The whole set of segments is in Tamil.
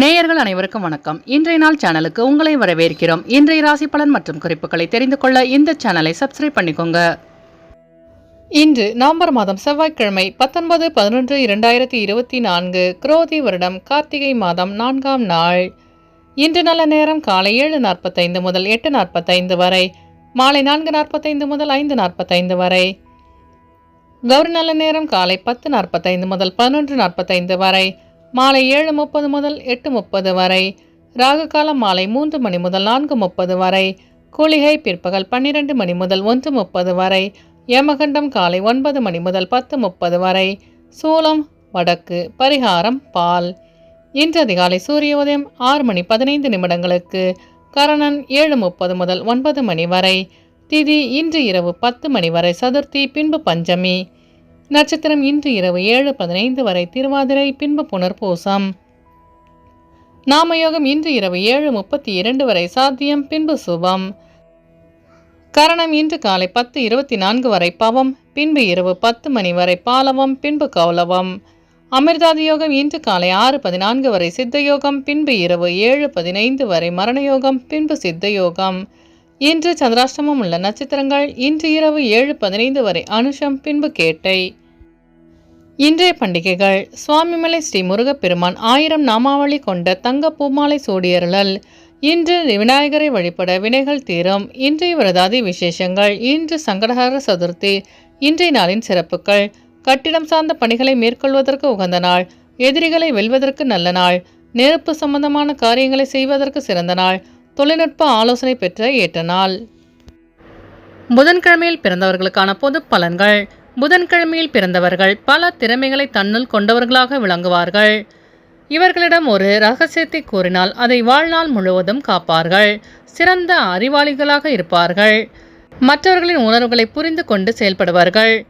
நேயர்கள் அனைவருக்கும் வணக்கம். இன்றைய நாள் சேனலுக்கு உங்களை வரவேற்கிறோம். இன்றைய ராசி பலன் மற்றும் குறிப்புகளை தெரிந்து கொள்ள இந்த சேனலை சப்ஸ்கிரைப் பண்ணிக்கோங்க. இன்று நவம்பர் மாதம் செவ்வாய்க்கிழமை பத்தொன்பது பதினொன்று இரண்டாயிரத்தி இருபத்தி நான்கு குரோதி வருடம் கார்த்திகை மாதம் நான்காம் நாள். இன்று நல்ல நேரம் காலை ஏழு நாற்பத்தைந்து முதல் எட்டு நாற்பத்தைந்து வரை மாலை நான்கு நாற்பத்தைந்து முதல் ஐந்து நாற்பத்தைந்து வரை. கௌரி நல்ல நேரம் காலை பத்து நாற்பத்தைந்து முதல் பதினொன்று நாற்பத்தைந்து வரை மாலை ஏழு முப்பது முதல் எட்டு முப்பது வரை ராகுகாலம் மாலை மூன்று மணி முதல் நான்கு முப்பது வரை கூலிகை பிற்பகல் பன்னிரண்டு மணி முதல் ஒன்று முப்பது வரை யமகண்டம் காலை ஒன்பது மணி முதல் பத்து முப்பது வரை சூலம் வடக்கு பரிகாரம் பால். இன்று அதிகாலை சூரிய உதயம் ஆறு மணி பதினைந்து நிமிடங்களுக்கு கரணன் ஏழு முப்பது முதல் ஒன்பது மணி வரை திதி இன்று இரவு பத்து மணி வரை சதுர்த்தி பின்பு பஞ்சமி. நட்சத்திரம் இன்று இரவு ஏழு பதினைந்து வரை திருவாதிரை பின்பு புனர்பூசம். நாமயோகம் இன்று இரவு ஏழு முப்பத்தி இரண்டு வரை சாத்தியம் பின்பு சுபம். கரணம் இன்று காலை பத்து இருபத்தி நான்கு வரை பவம் பின்பு இரவு பத்து மணி வரை பாலவம் பின்பு கௌலவம். அமிர்தாதி யோகம் இன்று காலை ஆறு பதினான்கு வரை சித்த யோகம் பின்பு இரவு ஏழு பதினைந்து வரை மரணயோகம் பின்பு சித்த யோகம் இன்று சந்திராஷ்டமம் உள்ள நட்சத்திரங்கள் இன்று இரவு ஏழு பதினைந்து வரை அனுஷம் பின்பு கேட்டை. இன்றைய பண்டிகைகள் சுவாமிமலை ஸ்ரீ முருகப்பெருமான் ஆயிரம் நாமாவளி கொண்ட தங்க பூமாலை சூடியருளல். இன்று விநாயகரை வழிபட வினைகள் தீரும். இன்றைய விரதாதி விசேஷங்கள் இன்று சங்கடஹர சதுர்த்தி இன்றைய நாளின் சிறப்புகள். கட்டிடம் சார்ந்த பணிகளை மேற்கொள்வதற்கு உகந்த நாள். எதிரிகளை வெல்வதற்கு நல்ல நாள். நெருப்பு சம்பந்தமான காரியங்களை செய்வதற்கு சிறந்த நாள். தொழில்நுட்ப ஆலோசனை பெற்ற ஏற்ற நாள். புதன்கிழமையில் பிறந்தவர்களுக்கான பொது பலன்கள். புதன்கிழமையில் பிறந்தவர்கள் பல திறமைகளை தன்னுள் கொண்டவர்களாக விளங்குவார்கள். இவர்களிடம் ஒரு ரகசியத்தை கூறினால் அதை வாழ்நாள் முழுவதும் காப்பார்கள். சிறந்த அறிவாளிகளாக இருப்பார்கள். மற்றவர்களின் உணர்வுகளை புரிந்து கொண்டு செயல்படுவார்கள்.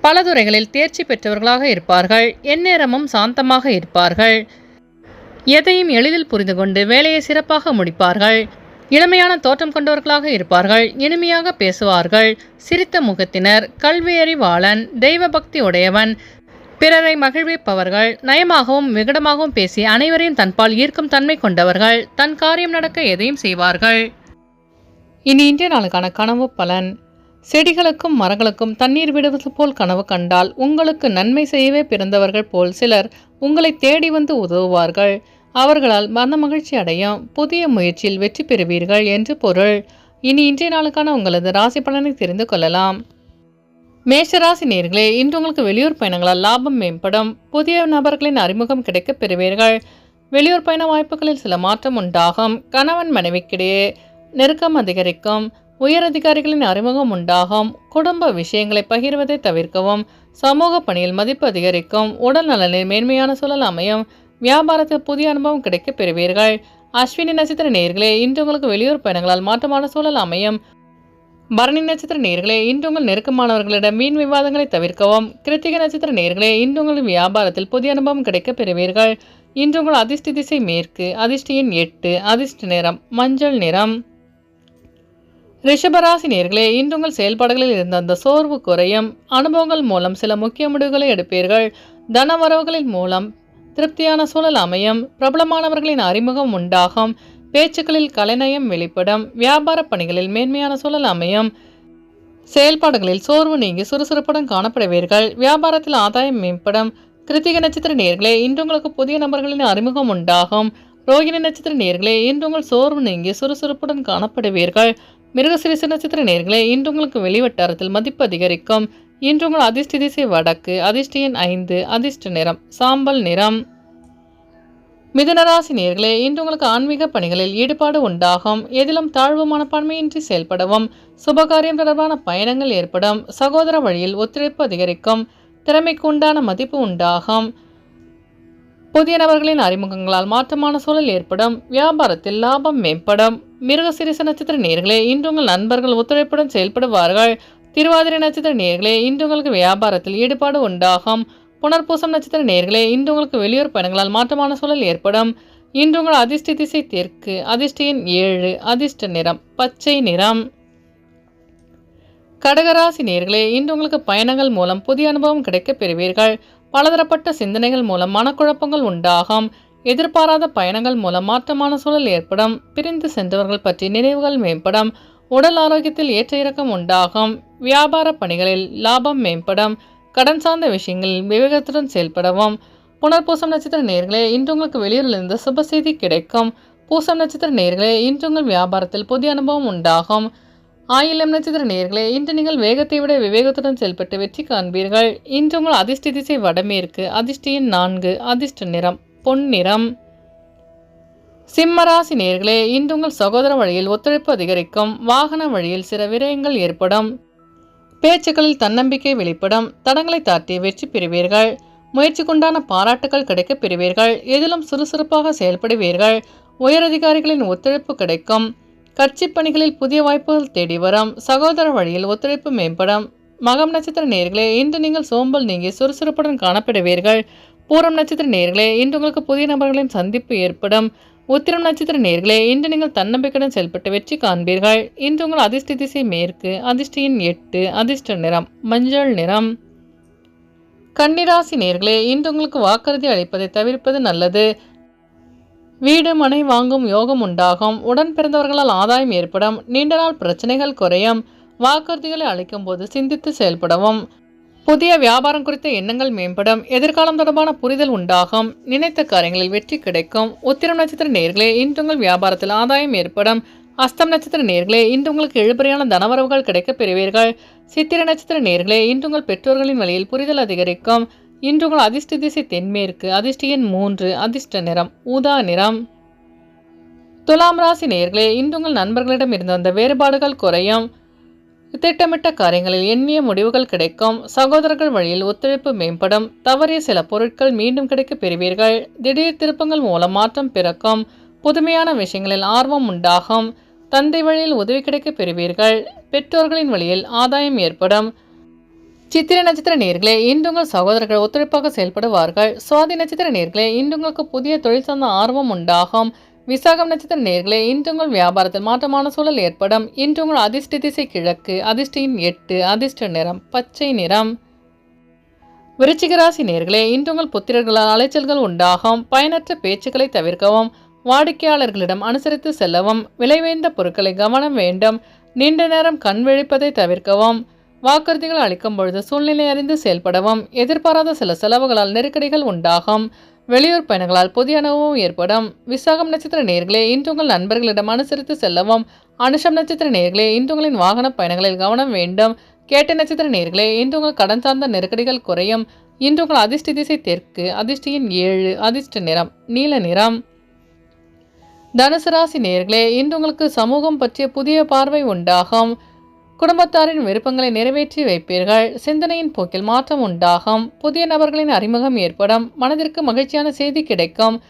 பல துறைகளில் தேர்ச்சி பெற்றவர்களாக இருப்பார்கள். எந்நேரமும் சாந்தமாக இருப்பார்கள். எதையும் எளிதில் புரிந்து கொண்டு வேலையை சிறப்பாக முடிப்பார்கள். இளமையான தோற்றம் கொண்டவர்களாக இருப்பார்கள் இனிமையாக பேசுவார்கள். சிரித்த முகத்தினர் கல்வியறிவாளன் தெய்வ பக்தி உடையவன் பிறரை மகிழ்விப்பவர்கள் நயமாகவும் விகடமாகவும் பேசி அனைவரையும் தன்பால் ஈர்க்கும் தன்மை கொண்டவர்கள் தன் காரியம் நடக்க எதையும் செய்வார்கள். இனி இன்றைய நாளுக்கான கனவு பலன். செடிகளுக்கும் மரங்களுக்கும் தண்ணீர் விடுவது போல் கனவு கண்டால் உங்களுக்கு நன்மை செய்யவே பிறந்தவர்கள் போல் சிலர் உங்களை தேடி வந்து உதவுவார்கள். அவர்களால் மன மகிழ்ச்சி அடையும். புதிய முயற்சியில் வெற்றி பெறுவீர்கள் என்று பொருள். இனி இன்றைய நாளுக்கான உங்களது ராசி பலனை தெரிந்து கொள்ளலாம். மேஷராசி நேர்களே இன்று உங்களுக்கு வெளியூர் பயணங்களால் லாபம் மேம்படும். புதிய நபர்களின் அறிமுகம் கிடைக்கப் பெறுவீர்கள். வெளியூர் பயண வாய்ப்புகளில் சில மாற்றம் உண்டாகும். கணவன் மனைவிக்கிடையே நெருக்கம் அதிகரிக்கும். உயர் அதிகாரிகளின் அறிமுகம் உண்டாகும். குடும்ப விஷயங்களை பகிர்வதை தவிர்க்கவும். சமூக பணியில் மதிப்பு அதிகரிக்கும். உடல் நலனில் மேன்மையான சூழல் அமையும். வியாபாரத்தில் புதிய அனுபவம் கிடைக்கப் பெறுவீர்கள். அஸ்வினி நட்சத்திர நேர்களே இன்று உங்களுக்கு வெளியூர் பயணங்களால் மாற்றமான சூழல் அமையும். பரணி நட்சத்திர நேர்களே இன்று உங்கள் நெருக்கமானவர்களிடம் மீன் விவாதங்களை தவிர்க்கவும். கிருத்திகை நட்சத்திர நேர்களே இன்று உங்கள் வியாபாரத்தில் புதிய அனுபவம் கிடைக்கப் பெறுவீர்கள். இன்று உங்கள் அதிர்ஷ்ட திசை மேற்கு அதிர்ஷ்டியின் எட்டு அதிர்ஷ்ட நிறம் மஞ்சள் நிறம். ரிஷபராசி நேர்களே இன்று உங்கள் செயல்பாடுகளில் இருந்த அந்த சோர்வு குறையும். அனுபவங்கள் மூலம் சில முக்கிய முடிவுகளை எடுப்பீர்கள். தனவரவுகளின் மூலம் திருப்தியான சூழல் அமையும். பிரபலமானவர்களின் அறிமுகம் உண்டாகும். பேச்சுக்களில் கலைநயம் வெளிப்படும். வியாபார பணிகளில் மேன்மையான சூழல் அமையும். செயல்பாடுகளில் சோர்வு நீங்கி சுறுசுறுப்புடன் காணப்படுவீர்கள். வியாபாரத்தில் ஆதாயம் மேம்படும். கிருத்திக நட்சத்திர நேர்களே இன்று உங்களுக்கு புதிய நபர்களின் அறிமுகம் உண்டாகும். ரோகிணி நட்சத்திர நேர்களே இன்று உங்கள் சோர்வு நீங்கி சுறுசுறுப்புடன் காணப்படுவீர்கள். மிருகசிரிசு நட்சத்திர நேர்களே இன்று உங்களுக்கு வெளிவட்டாரத்தில் மதிப்பு அதிகரிக்கும். இன்று உங்கள் அதிர்ஷ்ட திசை வடக்கு அதிர்ஷ்ட எண் ஐந்து அதிர்ஷ்ட நிறம் சாம்பல் நிறம். மிதனராசி நேர்களே இன்று உங்களுக்கு ஆன்மீக பணிகளில் ஈடுபாடு உண்டாகும். எதிலும் தாழ்வு மனப்பான்மையின்றி செயல்படவும் சுபகாரியம் தொடர்பான பயணங்கள் ஏற்படும் சகோதர வழியில் ஒத்துழைப்பு அதிகரிக்கும் திறமைக்கு உண்டான மதிப்பு உண்டாகும். புதிய நபர்களின் அறிமுகங்களால் மாற்றமான சூழல் ஏற்படும் வியாபாரத்தில் லாபம் மேம்படும். மிருகசிரிச நட்சத்திர நேர்களே இன்று உங்கள் நண்பர்கள் ஒத்துழைப்புடன் செயல்படுவார்கள். திருவாதிரை நட்சத்திர நேர்களே இன்று உங்களுக்கு வியாபாரத்தில் ஈடுபாடு உண்டாகும். புனர்பூசம் நட்சத்திர நேர்களே இன்று உங்களுக்கு வெளியூர் பயணங்களால் மாற்றமான சூழல் ஏற்படும். இன்று உங்கள் அதிர்ஷ்ட திசை தெற்கு அதிர்ஷ்டியின் ஏழு அதிர்ஷ்ட நிறம் பச்சை நிறம். கடகராசி நேர்களே இன்று உங்களுக்கு பயணங்கள் மூலம் புதிய அனுபவம் கிடைக்கப் பெறுவீர்கள். பலதரப்பட்ட சிந்தனைகள் மூலம் மனக்குழப்பங்கள் உண்டாகும். எதிர்பாராத பயணங்கள் மூலம் மாற்றமான சூழல் ஏற்படும். பிரிந்து சென்றவர்கள் பற்றி நினைவுகள் மேம்படும். உடல் ஆரோக்கியத்தில் ஏற்ற இறக்கம் உண்டாகும். வியாபார பணிகளில் லாபம் மேம்படும். கடன் சார்ந்த விஷயங்களில் விவேகத்துடன் செயல்படவும். புனர்பூசம் நட்சத்திர நேர்களே இன்று உங்களுக்கு வெளியூரிலிருந்து சுப செய்தி கிடைக்கும். பூசம் நட்சத்திர நேர்களே இன்று உங்கள் வியாபாரத்தில் புதிய அனுபவம் உண்டாகும். ஆயிலம் நட்சத்திர நேர்களே இன்று நீங்கள் வேகத்தை விட விவேகத்துடன் செயல்பட்டு வெற்றி காண்பீர்கள். இன்று உங்கள் அதிர்ஷ்ட திசை வடமேற்கு அதிர்ஷ்டியின் நான்கு அதிர்ஷ்ட நிறம் பொன் நிறம். சிம்மராசி நேர்களே இன்று உங்கள் சகோதர வழியில் ஒத்துழைப்பு அதிகரிக்கும். வாகன வழியில் சில விரயங்கள் ஏற்படும். பேச்சுக்களில் தன்னம்பிக்கை வெளிப்படும். தடங்களை தாட்டி வெற்றி பெறுவீர்கள். முயற்சிக்குண்டான பாராட்டுகள் கிடைக்கப் பெறுவீர்கள். எதிலும் சுறுசுறுப்பாக செயல்படுவீர்கள். உயரதிகாரிகளின் ஒத்துழைப்பு கிடைக்கும். கட்சி பணிகளில் புதிய வாய்ப்புகள் தேடி வரும். சகோதர வழியில் ஒத்துழைப்பு மேம்படும். மகம் நட்சத்திர நேர்களே இன்று நீங்கள் சோம்பல் நீங்கி சுறுசுறுப்புடன் காணப்படுவீர்கள். பூரம் நட்சத்திர நேர்களே இன்று உங்களுக்கு புதிய நபர்களின் சந்திப்பு ஏற்படும். உத்திரம் நட்சத்திர நேர்களே இன்று நீங்கள் தன்னம்பிக்கையுடன் செயல்பட்டு வெற்றி காண்பீர்கள். இன்று உங்கள் அதிர்ஷ்ட திசை மேற்கு அதிர்ஷ்டியின் எட்டு அதிர்ஷ்ட நிறம் மஞ்சள் நிறம். கன்னிராசி நேர்களே இன்று உங்களுக்கு வாக்குறுதி அளிப்பதை தவிர்ப்பது நல்லது. வீடு மனை வாங்கும் யோகம் உண்டாகும். உடன் பிறந்தவர்களால் ஆதாயம் ஏற்படும். நீண்ட நாள் பிரச்சனைகள் குறையும். வாக்குறுதிகளை அளிக்கும் போது சிந்தித்து செயல்படவும். புதிய வியாபாரம் குறித்த எண்ணங்கள் மேம்படும் எதிர்காலம் தொடர்பான புரிதல் உண்டாகும். நினைத்த காரியங்களில் வெற்றி கிடைக்கும். உத்திரம் நட்சத்திர நேர்களே இன்று உங்கள் வியாபாரத்தில் ஆதாயம் ஏற்படும். அஸ்தம் நட்சத்திர நேர்களே இன்று உங்களுக்கு எழுபறையான தனவரவுகள் கிடைக்கப் பெறுவீர்கள். சித்திர நட்சத்திர நேர்களே இன்று உங்கள் பெற்றோர்களின் வழியில் புரிதல் அதிகரிக்கும். இன்று உங்கள் அதிர்ஷ்ட திசை தென்மேற்கு அதிர்ஷ்ட எண் மூன்று அதிர்ஷ்ட நிறம் ஊதா நிறம். துலாம் ராசி நேர்களே இன்று உங்கள் நண்பர்களிடம் இருந்து வந்த வேறுபாடுகள் குறையும். திட்டமிட்ட காரியங்களில் எண்ணிய முடிவுகள் கிடைக்கும். சகோதரர்கள் வழியில் ஒத்துழைப்பு மேம்படும். தவறிய சில பொருட்கள் மீண்டும் கிடைக்க பெறுவீர்கள். திடீர் திருப்பங்கள் மூலம் மாற்றம் பிறக்கும். புதுமையான விஷயங்களில் ஆர்வம் உண்டாகும். தந்தை வழியில் உதவி கிடைக்கப் பெறுவீர்கள். பெற்றோர்களின் வழியில் ஆதாயம் ஏற்படும். சித்திர நட்சத்திர நேர்களே இன்று சகோதரர்கள் ஒத்துழைப்பாக செயல்படுவார்கள். சுவாதி நட்சத்திர நேர்களே இன்றுங்களுக்கு புதிய தொழில் சார்ந்த ஆர்வம் உண்டாகும். விசாகம் நட்சத்திர நேர்களே இன்று உங்கள் வியாபாரத்தில் மாற்றமான சூழல் ஏற்படும். இன்று உங்கள் அதிர்ஷ்ட திசை கிழக்கு அதிர்ஷ்டியின் எட்டு அதிர்ஷ்ட நிறம் பச்சை நிறம். விருச்சிகராசி நேர்களே இன்று உங்கள் புத்திரர்களால் அலைச்சல்கள் உண்டாகும். பயனற்ற பேச்சுக்களை தவிர்க்கவும் வாடிக்கையாளர்களிடம் அனுசரித்து செல்லவும் விலைவேந்த பொருட்களை கவனம் வேண்டும். நீண்ட நேரம் கண் விழிப்பதை தவிர்க்கவும் வாக்குறுதிகள் அளிக்கும் பொழுது சூழ்நிலை அறிந்து செயல்படவும் எதிர்பாராத சில செலவுகளால் நெருக்கடிகள் உண்டாகும். வெளியூர் பயணங்களால் புதிய அனுபவம் ஏற்படும். விசாகம் நட்சத்திர நேர்களே இன்று உங்கள் நண்பர்களிடம் அனுசரித்து செல்லவும். அனுஷம் நட்சத்திர நேர்களே இன்று உங்களின் வாகன பயணங்களில் கவனம் வேண்டும். கேட்ட நட்சத்திர நேர்களே இன்று உங்கள் கடன் சார்ந்த நெருக்கடிகள் குறையும். இன்று உங்கள் அதிர்ஷ்ட திசை தெற்கு அதிர்ஷ்டியின் ஏழு அதிர்ஷ்ட நிறம் நீல நிறம். தனுசு ராசி நேர்களே இன்று உங்களுக்கு சமூகம் பற்றிய புதிய பார்வை உண்டாகும். குடும்பத்தாரின் விருப்பங்களை நிறைவேற்றி வைப்பீர்கள். சிந்தனையின் போக்கில் மாற்றம் உண்டாகும். புதிய நபர்களின் அறிமுகம் ஏற்படும். மனதிற்கு மகிழ்ச்சியான செய்தி கிடைக்கும்.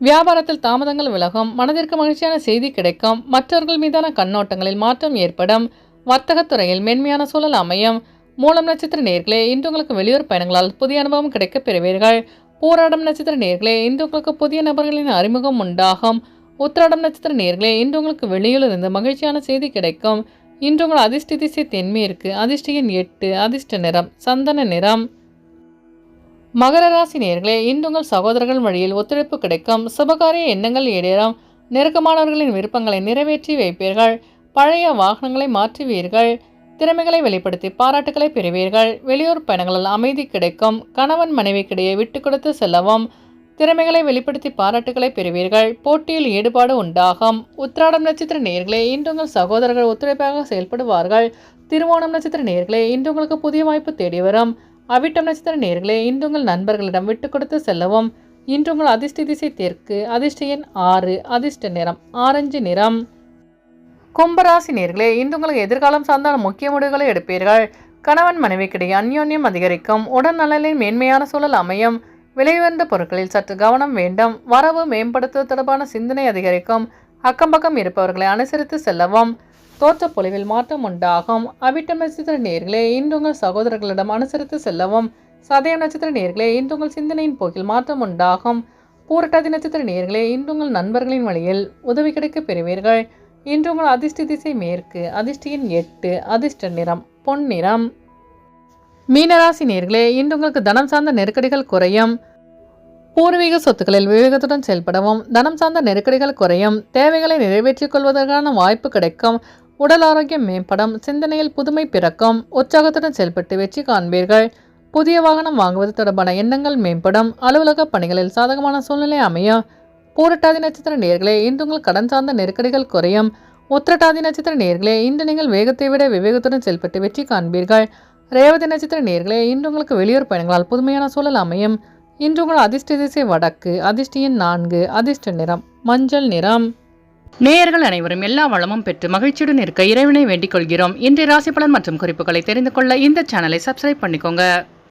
வியாபாரத்தில் தாமதங்கள் விலகும். மனதிற்கு மகிழ்ச்சியான செய்தி கிடைக்கும். மற்றவர்கள் மீதான கண்ணோட்டங்களில் மாற்றம் ஏற்படும். வர்த்தகத் துறையில் மென்மையான சூழல் அமையும். மூலம் நட்சத்திர நேர்களே இன்று உங்களுக்கு வெளியூர் பயணங்களால் புதிய அனுபவம் கிடைக்கப் பெறுவீர்கள். போராடம் நட்சத்திர நேர்களே இன்று உங்களுக்கு புதிய நபர்களின் அறிமுகம் உண்டாகும். உத்திராடம் நட்சத்திர நேர்களே இன்று உங்களுக்கு வெளியிலிருந்து மகிழ்ச்சியான செய்தி கிடைக்கும். இன்று உங்கள் அதிர்ஷ்ட திசை தென்மேற்கு அதிர்ஷ்டியின் எட்டு அதிர்ஷ்ட நிறம் சந்தன நிறம். மகர ராசி நேர்களே இன்று உங்கள் சகோதரர்கள் வழியில் ஒத்துழைப்பு கிடைக்கும். சுபகாரிய எண்ணங்கள் ஏடேறும் நெருக்கமானவர்களின் விருப்பங்களை நிறைவேற்றி வைப்பீர்கள். பழைய வாகனங்களை மாற்றுவீர்கள். திறமைகளை வெளிப்படுத்தி பாராட்டுகளை பெறுவீர்கள். வெளியூர் பயணங்களால் அமைதி கிடைக்கும். கணவன் மனைவிக்கிடையே விட்டு கொடுத்து செல்லவும். திறமைகளை வெளிப்படுத்தி பாராட்டுகளை பெறுவீர்கள். போட்டியில் ஈடுபாடு உண்டாகும். உத்திராடம் நட்சத்திர நேர்களே இன்று உங்கள் சகோதரர்கள் ஒத்துழைப்பாக செயல்படுவார்கள். திருவோணம் நட்சத்திர நேர்களே இன்று உங்களுக்கு புதிய வாய்ப்பு தேடி வரும். அவிட்டம் நட்சத்திர நேர்களே இன்று உங்கள் நண்பர்களிடம் விட்டு கொடுத்து செல்லவும். இன்று உங்கள் அதிர்ஷ்ட திசை தெற்கு அதிர்ஷ்ட எண் ஆறு அதிர்ஷ்ட நிறம் ஆரஞ்சு நிறம். கும்பராசி நேர்களே இன்று உங்களுக்கு எதிர்காலம் சார்ந்த முக்கிய முடிவுகளை எடுப்பீர்கள். கணவன் மனைவிக்கிடையே அந்யோன்யம் அதிகரிக்கும். உடல் நலனின் மேன்மையான சூழல் அமையும். விலையுயர்ந்த பொருட்களில் சற்று கவனம் வேண்டும். வரவு மேம்படுத்துவது தொடர்பான சிந்தனை அதிகரிக்கும். அக்கம் பக்கம் இருப்பவர்களை அனுசரித்து செல்லவும். தோற்றப்பொழிவில் மாற்றம் உண்டாகும். அவிட்டம் நட்சத்திர நேர்களே இன்று உங்கள் சகோதரர்களிடம் அனுசரித்து செல்லவும். சதயம் நட்சத்திர நேர்களே இன்று உங்கள் சிந்தனையின் போக்கில் மாற்றம் உண்டாகும். பூரட்டாதி நட்சத்திர நேர்களே இன்று உங்கள் நண்பர்களின் வழியில் உதவி கிடைக்கப் பெறுவீர்கள். இன்று உங்கள் அதிர்ஷ்ட திசை மேற்கு அதிர்ஷ்டியின் எட்டு அதிர்ஷ்ட நிறம் பொன் நிறம். மீனராசி நேர்களே இன்று உங்களுக்கு தனம் சார்ந்த நெருக்கடிகள் குறையும். பூர்வீக சொத்துக்களில் விவேகத்துடன் செயல்படவும் தனம் சார்ந்த நெருக்கடிகள் குறையும். தேவைகளை நிறைவேற்றிக் கொள்வதற்கான வாய்ப்பு கிடைக்கும். உடல் ஆரோக்கியம் மேம்படும் சிந்தனையில் புதுமை பிறக்கும் உற்சாகத்துடன் செயல்பட்டு வெற்றி காண்பீர்கள். புதிய வாகனம் வாங்குவது தொடர்பான எண்ணங்கள் மேம்படும் அலுவலக பணிகளில் சாதகமான சூழ்நிலை அமையும். பூரட்டாதி நட்சத்திர நேர்களே இன்று உங்கள் கடன் சார்ந்த நெருக்கடிகள் குறையும். உத்திரட்டாதி நட்சத்திர நேர்களே இன்று நீங்கள் வேகத்தை விட விவேகத்துடன் செயல்பட்டு வெற்றி காண்பீர்கள். ரேவதி நட்சத்திர நேர்களே இன்று உங்களுக்கு வெளியூர் பயணங்களால் புதுமையான சூழல் அமையும். இன்று உங்கள் அதிர்ஷ்ட திசை வடக்கு அதிர்ஷ்டியின் நான்கு அதிர்ஷ்ட நிறம் மஞ்சள் நிறம். நேயர்கள் அனைவரும் எல்லா வளமும் பெற்று மகிழ்ச்சியுடன் இருக்க இறைவனை வேண்டிக் கொள்கிறோம். இன்றைய ராசி பலன் மற்றும் குறிப்புகளை தெரிந்து கொள்ள இந்த சேனலை சப்ஸ்கிரைப் பண்ணிக்கோங்க.